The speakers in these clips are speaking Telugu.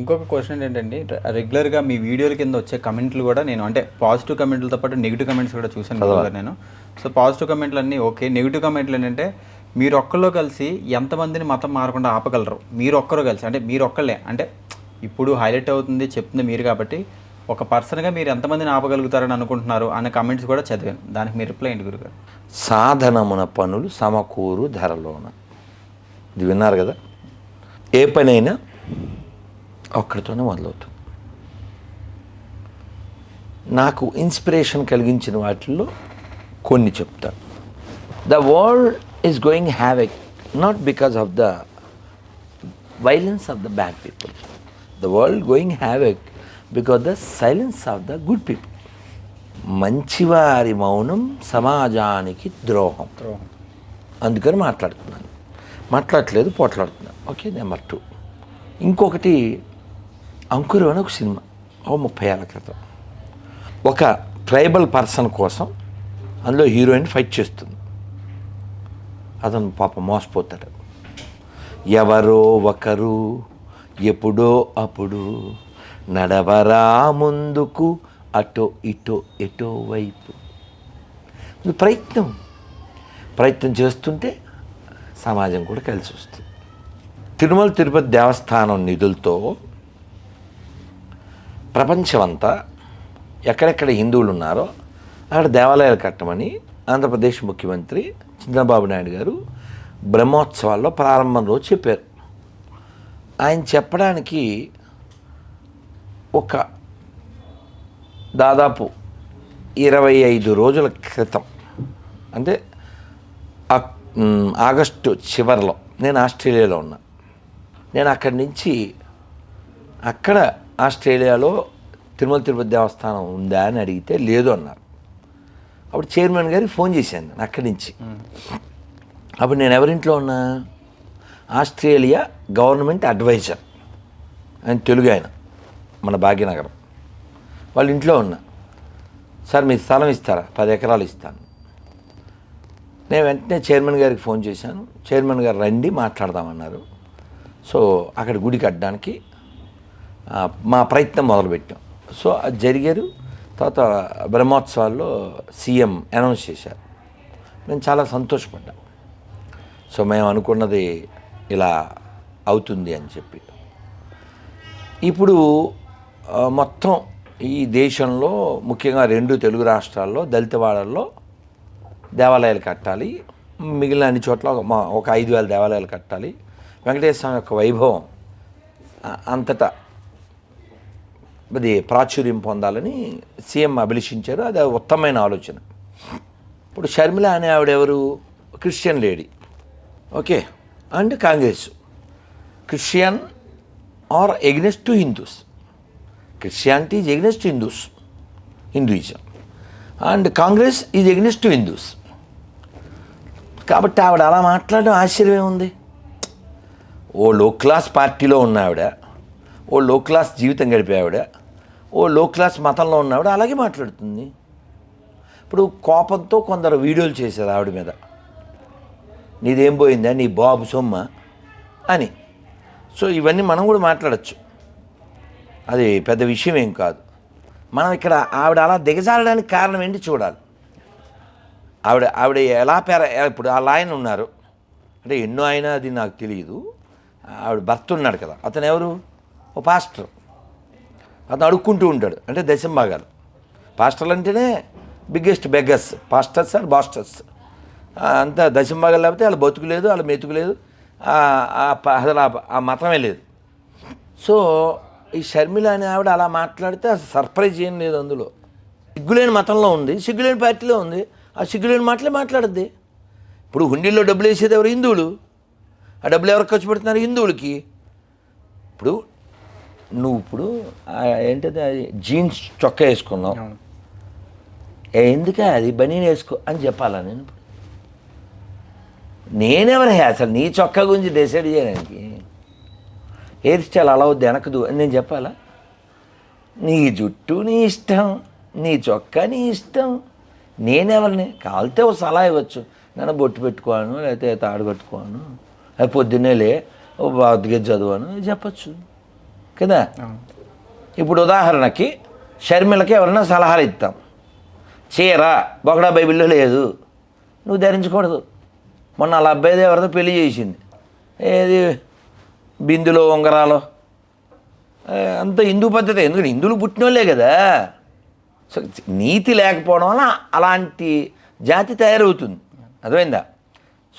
ఇంకొక క్వశ్చన్ ఏంటంటే రెగ్యులర్గా మీ వీడియోల కింద వచ్చే కమెంట్లు కూడా నేను అంటే పాజిటివ్ కమెంట్లతో పాటు నెగిటివ్ కమెంట్స్ కూడా గారు నేను. సో పాజిటివ్ కమెంట్లు అన్నీ ఓకే నెగిటివ్ కమెంట్లు ఏంటంటే మీరు ఒక్కళ్ళు కలిసి ఎంతమందిని మతం మారకుండా ఆపగలరు? మీరు ఒక్కరు కలిసి అంటే మీరు ఒక్కళ్ళే. అంటే ఇప్పుడు హైలైట్ అవుతుంది చెప్తుంది మీరు కాబట్టి ఒక పర్సన్గా మీరు ఎంతమందిని ఆపగలుగుతారని అనుకుంటున్నారు అనే కమెంట్స్ కూడా చదివాను. దానికి మీ రిప్లై ఏంటి గురుగారు? సాధనమున పనులు సమకూరు ధరలోన. ఇది విన్నారు కదా? ఏ పనైనా ఒక్కడితోనే మొదలవుతుంది. నాకు ఇన్స్పిరేషన్ కలిగించిన వాటిల్లో కొన్ని చెప్తాను. The world is going have a not because of the violence of the bad people the world going have a because the silence of the good people మంచివారి మౌనం సమాజానికి ద్రోహం. అందుకని మాట్లాడుతున్నాను. మాట్లాడట్లేదు పోట్లాడుతున్నాను. ఓకే నెంబర్ టూ ఇంకొకటి అంకురం అని ఒక సినిమా ఓ ముప్పై ఏళ్ళ క్రితం. ఒక ట్రైబల్ పర్సన్ కోసం అందులో హీరోయిన్ ఫైట్ చేస్తుంది. అతను పాప మోసపోతాడు. ఎవరో ఒకరు ఎప్పుడో అప్పుడు నడవరా ముందుకు అటో ఇటో ఎటో వైపు. ప్రయత్నం. ప్రయత్నం చేస్తుంటే సమాజం కూడా కలిసి వస్తుంది. తిరుమల తిరుపతి దేవస్థానం నిధులతో ప్రపంచమంతా ఎక్కడెక్కడ హిందువులు ఉన్నారో అక్కడ దేవాలయాలు కట్టమని ఆంధ్రప్రదేశ్ ముఖ్యమంత్రి చంద్రబాబు నాయుడు గారు బ్రహ్మోత్సవాల్లో ప్రారంభం రోజు చెప్పారు. ఆయన చెప్పడానికి ఒక దాదాపు ఇరవై ఐదు రోజుల క్రితం అంటే ఆగస్టు చివరిలో నేను ఆస్ట్రేలియాలో ఉన్నా. నేను అక్కడి నుంచి అక్కడ ఆస్ట్రేలియాలో తిరుమల తిరుపతి దేవస్థానం ఉందా అని అడిగితే లేదు అన్నారు. అప్పుడు చైర్మన్ గారికి ఫోన్ చేశాను నేను అక్కడి నుంచి. అప్పుడు నేను ఎవరింట్లో ఉన్నా? ఆస్ట్రేలియా గవర్నమెంట్ అడ్వైజర్ ఆయన తెలుగు ఆయన మన భాగ్యనగరం. వాళ్ళ ఇంట్లో ఉన్నా. సార్ మీరు స్థలం ఇస్తారా? పది ఎకరాలు ఇస్తాను. నేను వెంటనే చైర్మన్ గారికి ఫోన్ చేశాను. చైర్మన్ గారు రండి మాట్లాడదామన్నారు. సో అక్కడ గుడి కట్టడానికి మా ప్రయత్నం మొదలుపెట్టాం. సో అది జరిగారు. తర్వాత బ్రహ్మోత్సవాల్లో సీఎం అనౌన్స్ చేశారు. నేను చాలా సంతోషపడ్డాం. సో మేము అనుకున్నది ఇలా అవుతుంది అని చెప్పి. ఇప్పుడు మొత్తం ఈ దేశంలో ముఖ్యంగా రెండు తెలుగు రాష్ట్రాల్లో దళితవాడల్లో దేవాలయాలు కట్టాలి. మిగిలిన అన్ని చోట్ల ఒక మా ఒక ఐదు వేల దేవాలయాలు కట్టాలి. వెంకటేశ్వర స్వామి యొక్క వైభవం అంతటా అది ప్రాచుర్యం పొందాలని సీఎం అభిలషించారు. అది ఉత్తమమైన ఆలోచన. ఇప్పుడు షర్మిల అనే ఆవిడ ఎవరు? Christian lady. Okay. And Congress. Christian are against to Hindus. Christianity is against to Hindus. Hinduism. And Congress is against to Hindus. కాబట్టి ఆవిడ అలా మాట్లాడడం ఆశ్చర్యమే ఉంది. ఓ లో క్లాస్ పార్టీలో ఉన్న ఆవిడ ఓ లో క్లాస్ జీవితం గడిపే ఆవిడ ఓ లో క్లాస్ మతంలో ఉన్న అలాగే మాట్లాడుతుంది. ఇప్పుడు కోపంతో కొందరు వీడియోలు చేశారు ఆవిడ మీద. నీదేం పోయిందా? నీ బాబు సొమ్మ? అని. సో ఇవన్నీ మనం కూడా మాట్లాడచ్చు. అది పెద్ద విషయం ఏం కాదు. మనం ఇక్కడ ఆవిడ అలా దిగజారడానికి కారణం ఏంటి చూడాలి. ఆవిడ ఆవిడ ఎలా పేర ఇప్పుడు ఆ ఆయన ఉన్నారు. అంటే ఎన్నో అయినా అది నాకు తెలియదు ఆవిడ భర్త ఉన్నాడు కదా. అతను ఎవరు? ఓ పాస్టర్. అతను అడుక్కుంటూ ఉంటాడు. అంటే దశంభాగాలు పాస్టర్లు అంటేనే biggest beggars pastors are bastards అంతా దశంభాగాలు లేకపోతే వాళ్ళ బతుకు లేదు మెతుకులేదు. మెతుకు లేదు ఆ- అసలు ఆ- మతమే లేదు. సో ఈ షర్మిల అనే ఆవిడ అలా మాట్లాడితే అసలు సర్ప్రైజ్ ఏం లేదు అందులో. సిగ్గులేని మతంలో ఉంది సిగ్గులేని పార్టీలో ఉంది. ఆ సిగ్గులేని మాటలే మాట్లాడద్ది. ఇప్పుడు హుండీల్లో డబ్బులు వేసేది ఎవరు? హిందువులు. ఆ డబ్బులు ఎవరు ఖర్చు పెడుతున్నారు? హిందువులకి. ఇప్పుడు నువ్వు ఇప్పుడు ఏంటది అది జీన్స్ చొక్కా వేసుకున్నావు. ఎందుకే అది బనీన్ వేసుకో అని చెప్పాలా నేను ఇప్పుడు? నేనెవరే అసలు నీ చొక్కా గురించి డిసైడ్ చేయడానికి. హెయిర్ స్టైల్ అలా వద్దు వెనకదు అని నేను చెప్పాలా? నీ జుట్టు నీ ఇష్టం నీ చొక్కా నీ ఇష్టం. నేనెవరిని? కాలితే ఓ సలహా ఇవ్వచ్చు. నన్ను బొట్టు పెట్టుకోను లేకపోతే తాడు కట్టుకోను అది పొద్దున్నే లే భగవద్గీత చదువాను చెప్పచ్చు. కదా? ఇప్పుడు ఉదాహరణకి షర్మిలకి ఎవరైనా సలహాలు ఇస్తాం చీర బొగడా బైబిల్లో లేదు. నువ్వు ధరించకూడదు. మొన్న వాళ్ళ అబ్బాయిది ఎవరితో పెళ్ళి చేసింది. ఏది? బిందులో ఉంగరాలు. అంత హిందూ పద్ధతి. ఎందుకంటే హిందువులు పుట్టినోళ్ళే కదా. సో నీతి లేకపోవడం వల్ల అలాంటి జాతి తయారవుతుంది. అర్థమైందా?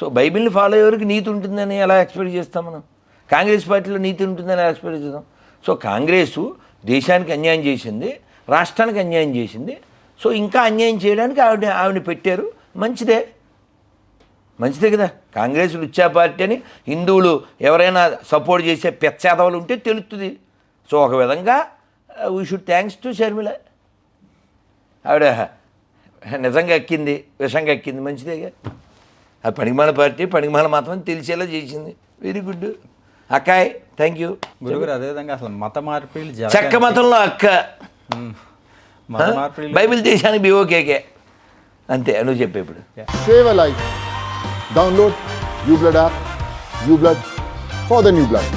సో బైబిల్ని ఫాలో అయ్యేవరకు నీతి ఉంటుందని ఎలా ఎక్స్పెక్ట్ చేస్తాం మనం? కాంగ్రెస్ పార్టీలో నీతి ఉంటుందని ఎలా ఎక్స్పెక్ట్ చేస్తాం? సో కాంగ్రెసు దేశానికి అన్యాయం చేసింది రాష్ట్రానికి అన్యాయం చేసింది. సో ఇంకా అన్యాయం చేయడానికి ఆవిడ ఆవిడ పెట్టారు. మంచిదే. మంచిదే కదా. కాంగ్రెస్ లుచ్చా పార్టీ అని హిందువులు ఎవరైనా సపోర్ట్ చేసే పెచ్చేదవలు ఉంటే తెలుస్తుంది సో ఒక విధంగా we should thanks to Sharmila ఆవిడ నిజంగా ఎక్కింది విషంగా ఎక్కింది. మంచిదేగా ఆ పనిమాల పార్టీ పనిమాల మాత్రం తెలిసేలా చేసింది. వెరీ గుడ్ అక్కాయ్ థ్యాంక్ యూ గురుగారు అదేవిధంగా అసలు మత మార్పిడి చెక్క మతంలో అక్క మత మార్పిడి బైబిల్ దేశానికి బీఓకేకే అంతే నువ్వు చెప్పే ఇప్పుడు Save a life. Download uBlood app. uBlood for the new blood.